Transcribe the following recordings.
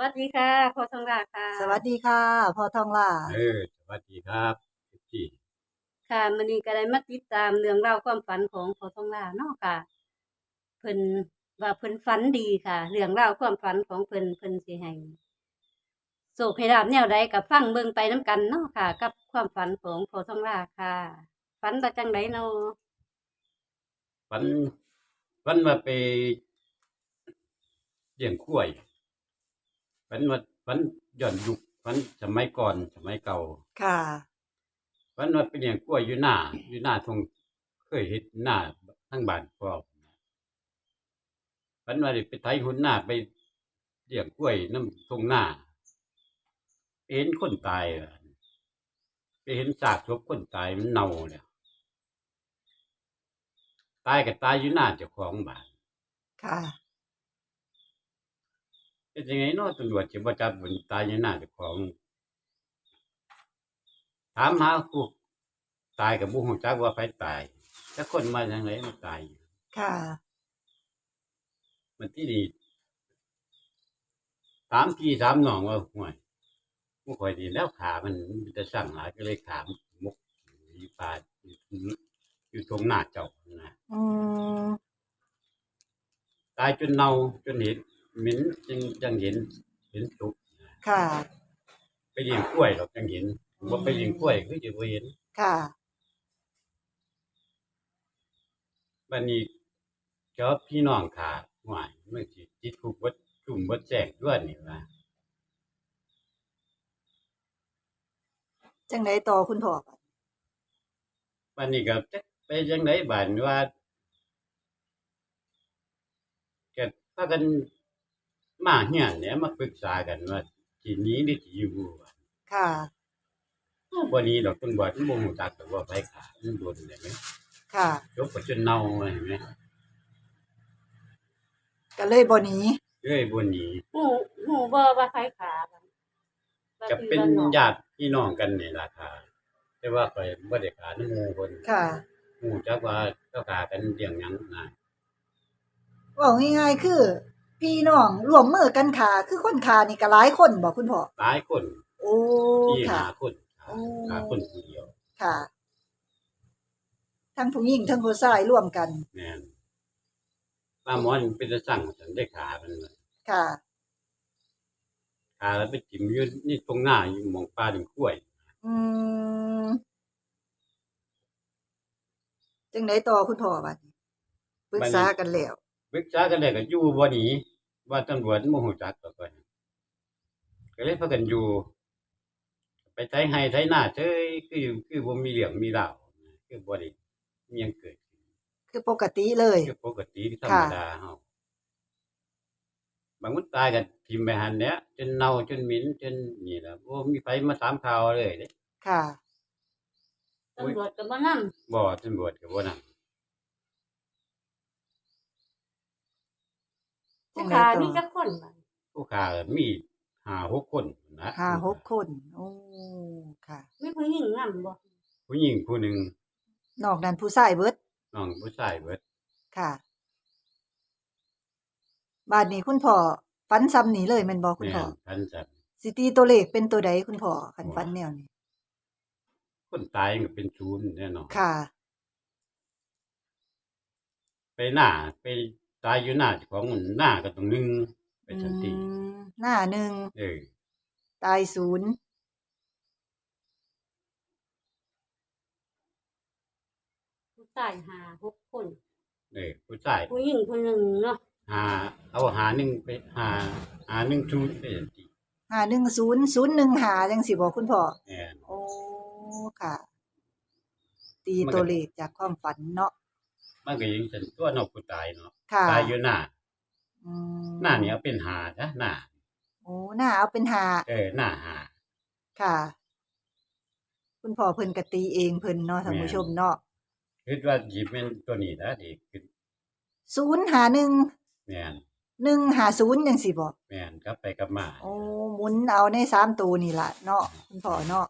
วัสดีค่ะพ่อทองราค่ะ สวัสดีค่ะพ่อทองล่าเออสวัสดีครับพี่ค่ะมื้อนี้ก็ได้มาติดตามเรื่องราวความฝันของพ่อทองราเนาะค่ะ เพิ่นว่าเพิ่นฝันดีค่ะ เรื่องราวความฝันของเพิ่นเพิ่นสิให้โศกให้ดาบแนวใดกับฟังเบิ่งไปนํกันเนาะค่ะ กับความฝันของพ่อทองราค่ะฝันว่าจังไดเนาะวันวันมาไปเลี้ยงกล้วย วันมาวันย้อนยุควันสมัยก่อนสมัยเก่าค่ะวันมาไปเลี้ยงกล้วยอยู่หน้าอยู่หน้าทงเคยเฮ็ดหน้าทั้งบ้านพ่อวันมาได้ไปไถหุ่นหน้าไปเลี้ยงกล้วยน้ำทงหน้าไปเห็นคนตายอะไปเห็นซากศพคนตายมันเน่าเนี่ยตายก็ตายอยู่หน้าเจ้าของบ้านค่ะ เป็นยังไงเนาะตำรวจจะบ่จับมันตายอยู่หน้าเจ้าของ ถามหาผู้ตายกับบุ้งจักว่าไปตายถ้าคนมาอย่างไรมาตาย ค่ะ มันที่นี่ถามพี่ถามน้องว่าห่วยผู้คอยดีแล้วขามันมันจะสั่งหลายก็เลยขามนมุกอยู่ป่าอยู่อยู่ตรงหน้าเจ้านะอืมตายจนเน่าจนเห็น เหม็นยังยังเห็นเห็นสุกค่ะ ไปเลี้ยงกล้วยหรอกยังเห็นว่าไปเลี้ยงกล้วยก็จะบ่เห็นค่ะบันนี้เจ้าพี่น้องขาดหวายเมื่อกี้จิตคุกวัดจุ่มวัดแจกด้วยนี่ว่าจังไดต่อคุณพ่อบัดบันนี้ก็จะไปยังไงบ้านว่าก็พากัน มาเฮียนเนี่ยมาปรึกษากันว่าทีนี้หรือที่อยู่ว่าค่ะ วันนี้ดอกต้นบอดมันบ่ฮู้จักแต่ว่าไปขามันโดนได้ไหมค่ะ ยกไปจนเน่าเห็นไหมก็เลยบ่หนีเอ้ยบ่หนีฮู้ฮู้บ่ว่าใครขาบัดว่าก็พี่เป็นว่าน้องญาติพี่น้องกันนี่ล่ะค่ะแต่ว่าข่อยบ่ได้ขาน้ำหมู่คนค่ะหูจักว่าเจ้าขากันเลี้ยงหยังนะเว้าง่ายๆคือ พี่น้องร่วมมือกันค่ะ คือคนขานี่ก็หลายคนบ่คุณพ่อหลายคน โอ้ที่ค่ะ หาคนโอ้ หาคนผู้เดียวค่ะ ทั้งผู้หญิงทั้งผู้ชายร่วมกัน แม่นป้าหมอนเป็นตาสั่งฉันได้ขามันน่ะค่ะ ขาแล้วไปจิ้มอยู่นี่ตรงหน้าอยู่หมองปลาถึงกล้วยอืมจังไดต่อคุณพ่อบัดนี้ปรึกษากันแล้ว ปรึกษากันได้ก็อยู่บ่หนีว่าตำรวจบ่ฮู้จักต่อไปก็เลยพากันอยู่ ไปไถไห้ไถหน้าเฉยคือคือบ่มีเรื่องมีราวคือบ่ได้มีหยังเกิดขึ้นคือปกติเลย คือปกติธรรมดาเฮาบางคนตายกันทิมไปหันเนี้ยจนเน่าจนเหม็นจนนี่ล่ะบ่มีไผมาถามข่าวเลยเด้ค่ะตำรวจก็บ่นำบ่ตำรวจก็บ่นำ ผู้ขานี่จักคนบัดผู้ฆ่าก็มี5 6คนนะห้าหกคน โอ้ค่ะมีผู้หญิงนำบ่ผู้หญิงผู้หนึงนอกนั้นผู้ชายเบิดน้องผู้ชายเบิดค่ะบาดนี้คุณพ่อฝันซ้ำนี้เลยแม่นบ่คุณแม่พ่อนทันจันสิตีตัวเลขเป็นตัวใดคุณพ่อคันฝันแนวนี้คนตายก็เป็นศูนย์แน่นอนค่ะ ไปหน้าไป ตายอยู่หน้าเจ้าของหน้าก็ต้องหนึงไปทันทีอืมหน้าหนึ่งเออตายศูนย์ผู้ชายห้าหกคน เออผู้ชายผู้หญิงคนหนึ่งเนาะหาเอาหาหนึ่งไปหาหาหนึ่งชุดไปทันทีห้าหนึ่งศูนย์ศูนย์หนึ่งหาจังสิบอกคุณพ่อแม่นโอ้ ค่ะ ตีตัวเลขจากความฝันเนาะ มันก็ยังฉันตัวนอกผู้ตายเนาะค่ะตายอยู่หน้าอืมหน้านี่เอาเป็นหานะหน้าโอ้หน้าเอาเป็นหาเออหน้าหา ค่ะ คุณพ่อเพิ่นกตีเองเพิ่นเนาะท่านผู้ชมเนาะคิดว่าหยิบเป็นตัวนี้นะดีขึ้นศูนย์หาหนึ่งแม่นหนึ่งหาศูนย์ยังสิบอกแม่นกลับไปกลับมาโอ้หมุนเอาในสามตัวนี่ละเนาะคุณพ่อเนาะ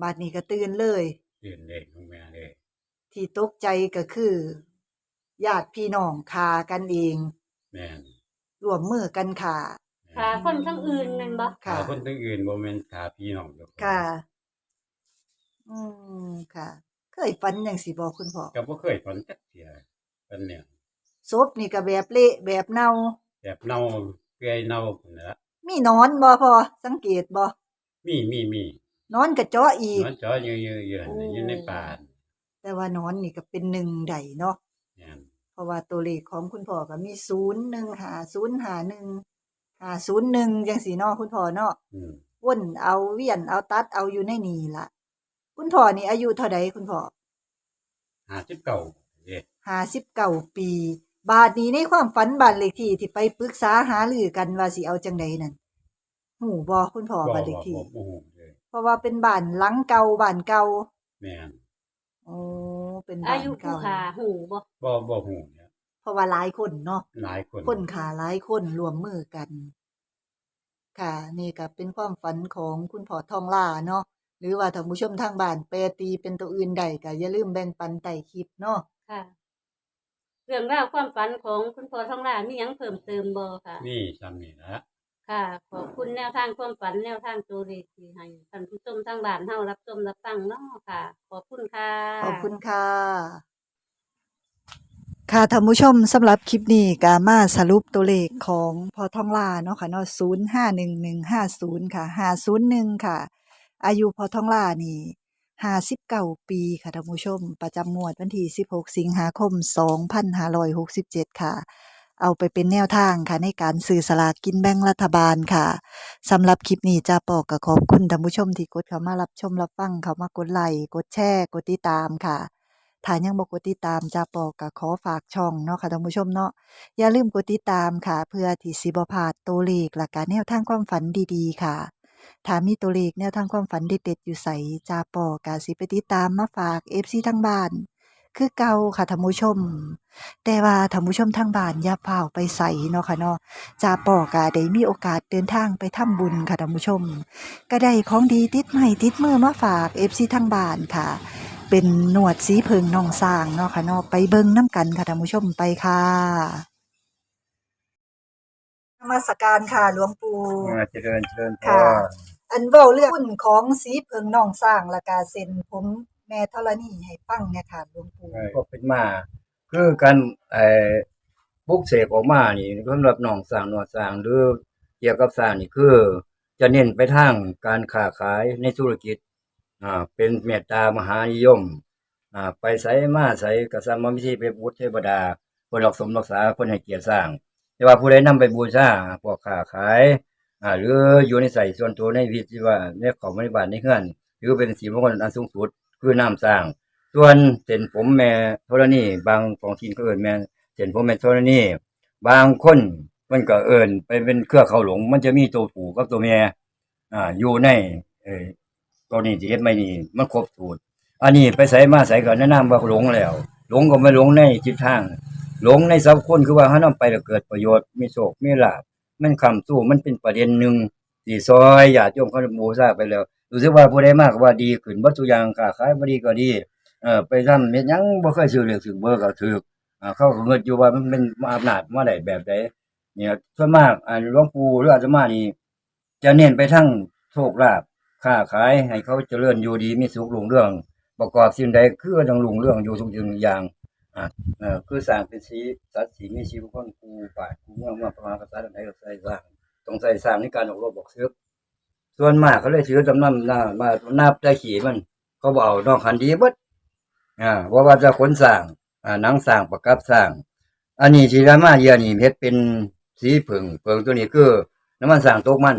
บาดนี้ก็ตื่นเลย ตื่นเลยของแม่เลย ที่ตกใจก็คือญาติพี่น้องคากันเองแม่นร่วมมือกันขาแม่ขาคนทั้งอื่นนั่นบ่ค่ะ ขาคนทั้งอื่นบ่แม่นขาพี่น้องเจ้าของค่ะ อืมค่ะ เคยฝันจังสิบ่คุณพ่อก็บ่เคยฝันจักเที่ยฝันเนี่ยศพนี่ก็แบบเละแบบเน่า แบบเน่าเปื่อยเน่าพุ่นน่ะละมีหนอนบ่พอสังเกตบ่มีมีมีหนอนกระเจาะอีก มันจออยู่อยู่อยู่นั่นน่ะอยู่ในป่า แต่ว่าหนอนนี่ก็เป็นหนึ่งใดเนาะเนี่ยเพราะว่าตัวเลขของคุณพ่อก็มีศูนย์หนึ่งหาศูนย์หาหนึ่งหาศูนย์หนึ่งจังสีเนาะคุณพ่อเนาะอืมวนเอาเวียนเอาตัดเอาอยู่ในนี่ล่ะคุณพ่อนี่อายุเท่าใดคุณพ่อ59เด้ห้าสิบเก้าปี บาทนี้ในความฝันบ้านเลขที่ที่ไปปรึกษาหารือกันว่าสิเอาจังใดนั่นหูบ่คุณพ่อบ่บ้านเลบ่ขที่บ่บ่ฮู้เลยเพราะว่าเป็นบ้านหลังเก่าบ้านเก่าแม่น โอ้เป็นอาบ้านยุผู้เก่าขาหูบ่บ่บ่ฮู้เนี่ยเพราะว่าหลายคนเนาะ หลายคนคนขาหลายคนรวมมือกัน ค่ะ นี่ก็เป็นความฝันของคุณพ่อทองล่าเนาะหรือว่าท่านผู้ชมทางบ้านแปรตีเป็นตัวอื่นใดก็อย่าลืมแบ่งปันใต้คลิปเนาะค่ะ เรื่องราวความฝันของคุณพ่อทองหลามีหยังเพิ่มเติมบ่ค่ะมีซ้ำนี่ละ ค่ะ ขอบคุณแนวทางความฝันแนวทางตัวเลขที่ให้ท่านผู้ชมทางบ้านเฮารับชมรับฟังเนาะค่ะ ขอบคุณค่ะ ขอบคุณค่ะ ค่ะท่านผู้ชมสำหรับคลิปนี้ก็มาสรุปตัวเลขของพอทองล่าเนาะค่ะเนาะ051150ค่ะ501ค่ะ อายุพอทองล่านี่59ปีค่ะท่านผู้ชม ประจำงวดวันที่16สิงหาคม2567ค่ะ เอาไปเป็นแนวทางค่ะในการซื้อสลากกินแบ่งรัฐบาลค่ะสำหรับคลิปนี้จะปอกก็ขอบคุณท่านผู้ชมที่กดเข้ามารับชมรับฟังเข้ามากดไลค์กดแชร์กดติดตามค่ะถ้ายังบ่กดติดตามจะปอกก็ขอฝากช่องเนาะค่ะท่านผู้ชมเนาะอย่าลืมกดติดตามค่ะ เพื่อที่สิบ่พลาดตัวเลขและการแนวทางความฝันดีๆ ค่ะถ้ามีตัวเลขแนวทางความฝันเด็ดๆอยู่ใสจาปอกก็สิไปติดตามมาฝาก FC ทางบ้าน คือเก่าค่ะท่านผู้ชม แต่ว่าท่านผู้ชมทางบ้านอย่าเฝ้าวไปใส่เนาะค่ะเนาะจาปอกก็ได้มีโอกาสเดินทางไปทำบุญค่ะท่านผู้ชม ก็ได้ของดีติดใหม่ติดมือมาฝาก FC ทางบ้านค่ะ เป็นหนวดสีเพิงนองสร้างเนาะค่ะเนาะไปเบิ่งน้ำกันค่ะท่านผู้ชมไปค่ะนมัสการค่ะหลวงปู่อ่าเจริญเจริญพค่ะรอันเว้าเรื่องหุ้นของสีเพิงนองสร้างและกาเซ็นผม แม่ธรณีให้ฟังเนี่ยค่ะหลวงปู่ก็เป็นมา คือการไอ้ปลุกเสกออกมานี่สำหรับหนองสร้างหนวดสร้างหรือเกี่ยวกับสร้างนี่คือ จะเน้นไปทางการค้าขายในธุรกิจอ่าเป็นเมตตามหานิยมอ่าไปไสมาไสก็สร้างมาวิธีไปบูชเทวดาคนรักสมรักษาคนให้เกียรติสร้าง แต่ว่าผู้ใดนำไปบูชาพวกค้าขายอ่าหรืออยู่ในใส่ส่วนตัวในวิธีว่าในของบริบาลในเฮือนถือเป็นสีมงคลอันสูงสุด คือน้ำสร้าง ส่วนเส้นผมแม่ธรณีบางของทีนก็เอิ้นแม่เส้นผมแม่ธรณีบางคนมันก็เอิ้นไปเป็นเครือเขาหลง มันจะมีตัวผูกับตัวแม่อ่าอยู่ในเออตัวนี้ที่เฮ็ดไม่นี่มันครบสูตรอันนี้ไปใส่มาใส่ก็แนะนำว่าหลงแล้ว หลงก็ไม่หลงในจิตทาง หลงในสัพคนคือว่าเฮานำไปแล้วเกิดประโยชน์มีโชคมีลาภมันคำสู้มันเป็นประเด็นหนึ่งที่ซอยญาติโยมเขาบูชาไปแล้ว รู้สึกว่าผู้ใดมากว่าดีขึ้นบ่ทุอย่างค้าขายบ่ดีก็ดีเออไปทำเฮ็ดยังบ่เคยซื้อเลขซื้อเบอร์ก็ถูกอ่าเขาก็เงินอยู่ว่ามันเป็นอำนาจมาได้แบบใดเนี่ยส่วนมากอ่าหลวงปู่หรืออาตมานี่จะเน้นไปทั้งโชคลาภค้าขายให้เขาเจริญอยู่ดีมีสุขรุ่งเรื่อง ประกอบสิ่งใดคือต้องรุ่งเรื่องอยู่ทุกสิ่งทุกอย่างอ่าเออคือสร้างเป็นสีสัตว์สีมีชีวิตคนกูป่ากูเมืองมาประมาณภาษาใดก็ใส่สร้างต้องใส่สร้างในการออกรบบอกซึก ส่วนมากเขาเลยถือจำนำหน้ามานับได้ขี่มัน เขาบอกเอกนอกคันดีบดอ่าว่าว่าจะขนสร้างอ่านังสร้างประกับสร้างอันนี้ที่รามาเยียนี่เฮ็ดเป็นสีผึ่งเผึ่งตัวนี้คือน้ำมันสร้างตกมัน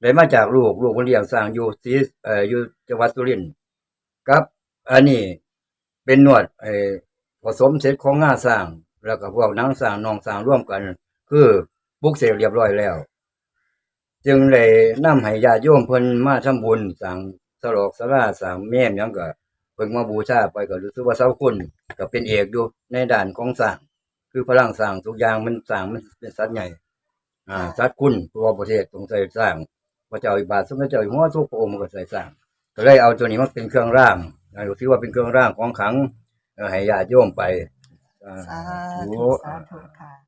ได้มาจากลูกลูกคนเลี้ยงสร้างอยู่สีเอ่ออยู่จังหวัดสุรินทร์กับ อันนี้เป็นนวดไอ้ผสมเสร็จของงาสร้าง แล้วก็พวกนังสร้างนองสร้างร่วมกัน คือปลุกเสกเรียบร้อยแล้ว จึงเลยนำให้ญาติโยมเพิ่นมาทำบุญสร้างสลอกสลาสร้างแม่มหยังก็เพิ่งมาบูชาไปก็รู้สึกว่าเสาคุณก็เป็นเอกอยู่ในด้านของสร้างคือพลังสร้างทุกอย่างมันสร้างมันเป็นสัตว์ใหญ่ อ่าสัตว์คุณตัวประเทศต้องใส่สร้างพระเจ้าอิบาทสมเด็จเจ้าอยู่หัวทุกพระองค์มันก็ใส่สร้างก็เลยเอาตัวนี้มาเป็นเครื่องร่างอ่าถือว่าเป็นเครื่องร่างของขังให้ญาติโยมไปอ่าสาธุสาธุค่ะ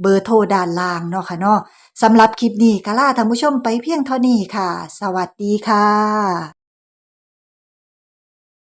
เบอร์โทรด้านล่างเนาะค่ะเนาะสำหรับคลิปนี้ก็ลาท่านผู้ชมไปเพียงเท่านี้ค่ะ สวัสดีค่ะ